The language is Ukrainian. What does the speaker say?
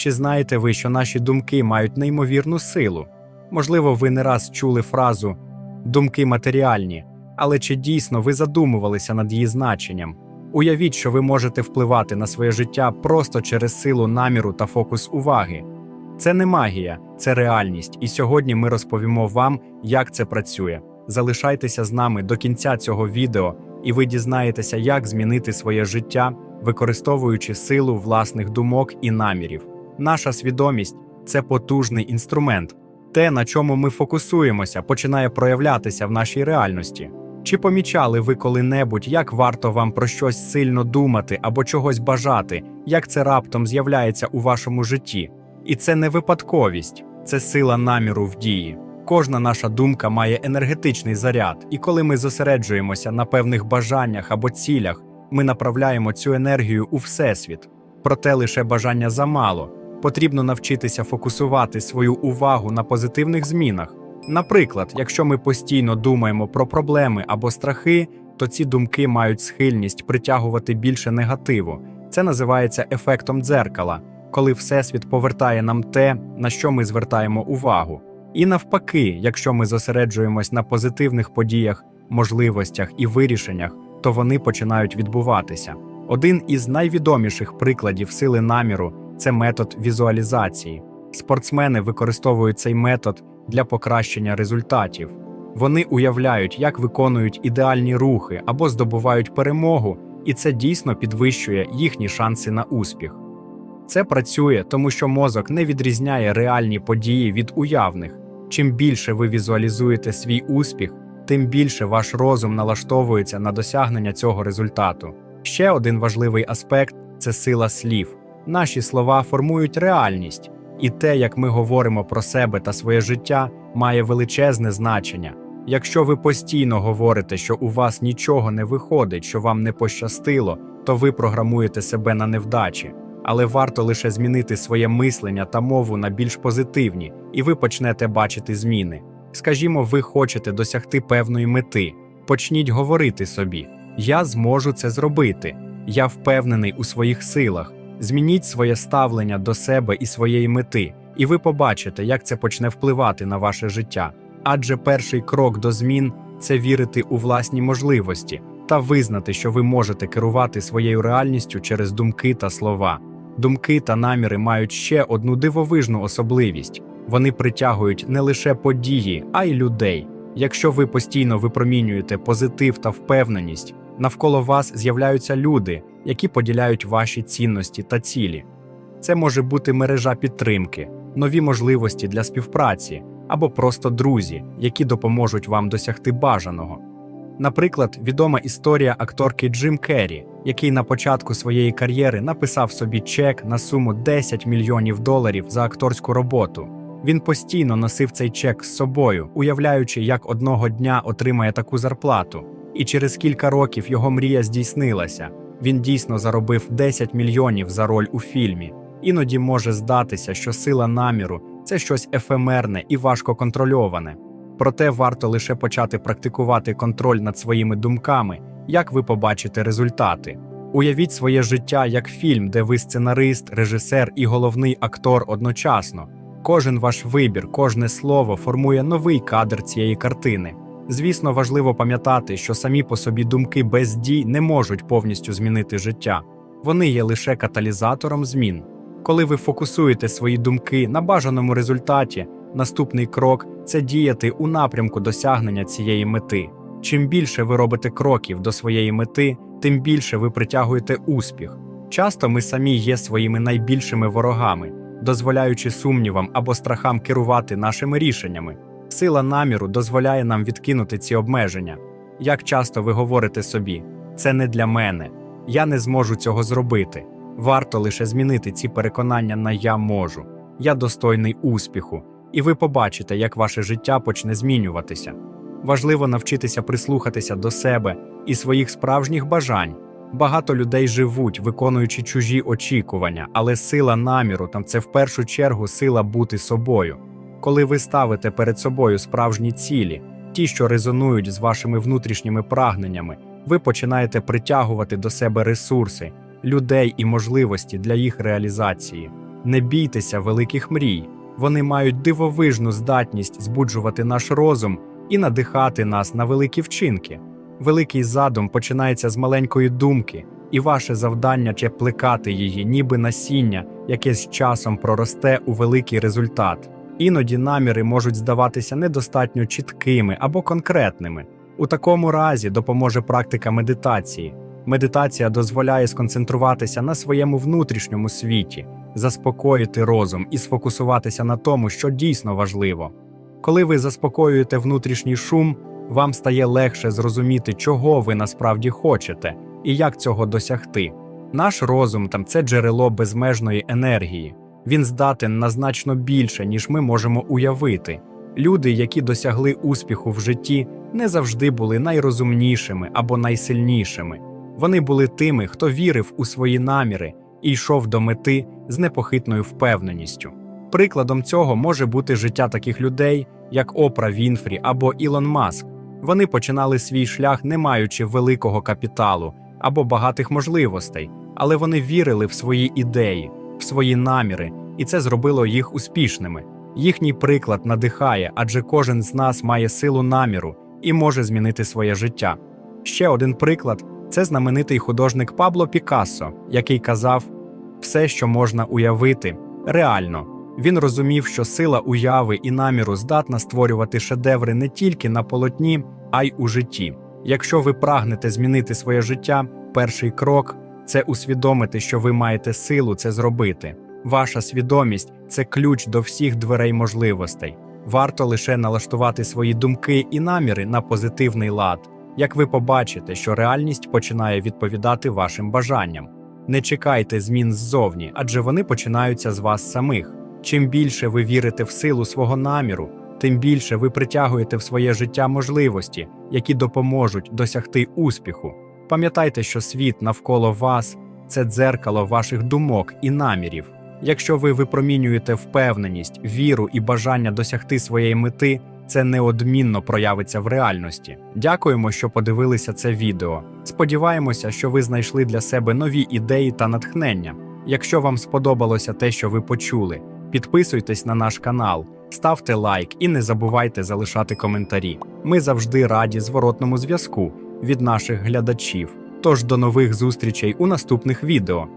Чи знаєте ви, що наші думки мають неймовірну силу? Можливо, ви не раз чули фразу думки матеріальні, але чи дійсно ви задумувалися над її значенням? Уявіть, що ви можете впливати на своє життя просто через силу наміру та фокус уваги. Це не магія, це реальність, і сьогодні ми розповімо вам, як це працює. Залишайтеся з нами до кінця цього відео, і ви дізнаєтеся, як змінити своє життя, використовуючи силу власних думок і намірів. Наша свідомість це потужний інструмент. Те, на чому ми фокусуємося, починає проявлятися в нашій реальності. Чи помічали ви коли-небудь, як варто вам про щось сильно думати або чогось бажати, як це раптом з'являється у вашому житті? І це не випадковість, це сила наміру в дії. Кожна наша думка має енергетичний заряд, і коли ми зосереджуємося на певних бажаннях або цілях, ми направляємо цю енергію у всесвіт. Проте лише бажання замало. Потрібно навчитися фокусувати свою увагу на позитивних змінах. Наприклад, якщо ми постійно думаємо про проблеми або страхи, то ці думки мають схильність притягувати більше негативу. Це називається ефектом дзеркала, коли Всесвіт повертає нам те, на що ми звертаємо увагу. І навпаки, якщо ми зосереджуємось на позитивних подіях, можливостях і вирішеннях, то вони починають відбуватися. Один із найвідоміших прикладів сили наміру це метод візуалізації. Спортсмени використовують цей метод для покращення результатів. Вони уявляють, як виконують ідеальні рухи або здобувають перемогу, і це дійсно підвищує їхні шанси на успіх. Це працює, тому що мозок не відрізняє реальні події від уявних. Чим більше ви візуалізуєте свій успіх, тим більше ваш розум налаштовується на досягнення цього результату. Ще один важливий аспект це сила слів. Наші слова формують реальність, і те, як ми говоримо про себе та своє життя, має величезне значення. Якщо ви постійно говорите, що у вас нічого не виходить, що вам не пощастило, то ви програмуєте себе на невдачі. Але варто лише змінити своє мислення та мову на більш позитивні, і ви почнете бачити зміни. Скажімо, ви хочете досягти певної мети. Почніть говорити собі: Я зможу це зробити. Я впевнений у своїх силах. Змініть своє ставлення до себе і своєї мети, і ви побачите, як це почне впливати на ваше життя. Адже перший крок до змін це вірити у власні можливості та визнати, що ви можете керувати своєю реальністю через думки та слова. Думки та наміри мають ще одну дивовижну особливість: вони притягують не лише події, а й людей. Якщо ви постійно випромінюєте позитив та впевненість, навколо вас з'являються люди, які поділяють ваші цінності та цілі. Це може бути мережа підтримки, нові можливості для співпраці або просто друзі, які допоможуть вам досягти бажаного. Наприклад, відома історія акторки Джим Керрі, який на початку своєї кар'єри написав собі чек на суму 10 мільйонів доларів за акторську роботу. Він постійно носив цей чек з собою, уявляючи, як одного дня отримає таку зарплату. І через кілька років його мрія здійснилася. Він дійсно заробив 10 мільйонів за роль у фільмі. Іноді може здатися, що сила наміру це щось ефемерне і важко контрольоване. Проте варто лише почати практикувати контроль над своїми думками, як ви побачите результати. Уявіть своє життя як фільм, де ви сценарист, режисер і головний актор одночасно. Кожен ваш вибір, кожне слово формує новий кадр цієї картини. Звісно, важливо пам'ятати, що самі по собі думки без дій не можуть повністю змінити життя. Вони є лише каталізатором змін. Коли ви фокусуєте свої думки на бажаному результаті, наступний крок це діяти у напрямку досягнення цієї мети. Чим більше ви робите кроків до своєї мети, тим більше ви притягуєте успіх. Часто ми самі є своїми найбільшими ворогами, дозволяючи сумнівам або страхам керувати нашими рішеннями. Сила наміру дозволяє нам відкинути ці обмеження. Як часто ви говорите собі, це не для мене, я не зможу цього зробити. Варто лише змінити ці переконання на я можу, я достойний успіху, і ви побачите, як ваше життя почне змінюватися. Важливо навчитися прислухатися до себе і своїх справжніх бажань. Багато людей живуть, виконуючи чужі очікування, але сила наміру там це в першу чергу сила бути собою. Коли ви ставите перед собою справжні цілі, ті, що резонують з вашими внутрішніми прагненнями, ви починаєте притягувати до себе ресурси, людей і можливості для їх реалізації. Не бійтеся великих мрій. Вони мають дивовижну здатність збуджувати наш розум і надихати нас на великі вчинки. Великий задум починається з маленької думки, і ваше завдання чи плекати її, ніби насіння, яке з часом проросте у великий результат. Іноді наміри можуть здаватися недостатньо чіткими або конкретними. У такому разі допоможе практика медитації. Медитація дозволяє сконцентруватися на своєму внутрішньому світі, заспокоїти розум і сфокусуватися на тому, що дійсно важливо. Коли ви заспокоюєте внутрішній шум, вам стає легше зрозуміти, чого ви насправді хочете і як цього досягти. Наш розум там це джерело безмежної енергії. Він здатен на значно більше, ніж ми можемо уявити. Люди, які досягли успіху в житті, не завжди були найрозумнішими або найсильнішими. Вони були тими, хто вірив у свої наміри і йшов до мети з непохитною впевненістю. Прикладом цього може бути життя таких людей, як Опра Вінфрі або Ілон Маск. Вони починали свій шлях, не маючи великого капіталу або багатих можливостей, але вони вірили в свої ідеї, в свої наміри, і це зробило їх успішними. Їхній приклад надихає, адже кожен з нас має силу наміру і може змінити своє життя. Ще один приклад це знаменитий художник Пабло Пікассо, який казав: все, що можна уявити, реально. Він розумів, що сила уяви і наміру здатна створювати шедеври не тільки на полотні, а й у житті. Якщо ви прагнете змінити своє життя, перший крок це усвідомити, що ви маєте силу це зробити. Ваша свідомість це ключ до всіх дверей можливостей. Варто лише налаштувати свої думки і наміри на позитивний лад, як ви побачите, що реальність починає відповідати вашим бажанням. Не чекайте змін ззовні, адже вони починаються з вас самих. Чим більше ви вірите в силу свого наміру, тим більше ви притягуєте в своє життя можливості, які допоможуть досягти успіху. Пам'ятайте, що світ навколо вас це дзеркало ваших думок і намірів. Якщо ви випромінюєте впевненість, віру і бажання досягти своєї мети, це неодмінно проявиться в реальності. Дякуємо, що подивилися це відео. Сподіваємося, що ви знайшли для себе нові ідеї та натхнення. Якщо вам сподобалося те, що ви почули, підписуйтесь на наш канал, ставте лайк і не забувайте залишати коментарі. Ми завжди раді зворотному зв'язку від наших глядачів. Тож до нових зустрічей у наступних відео.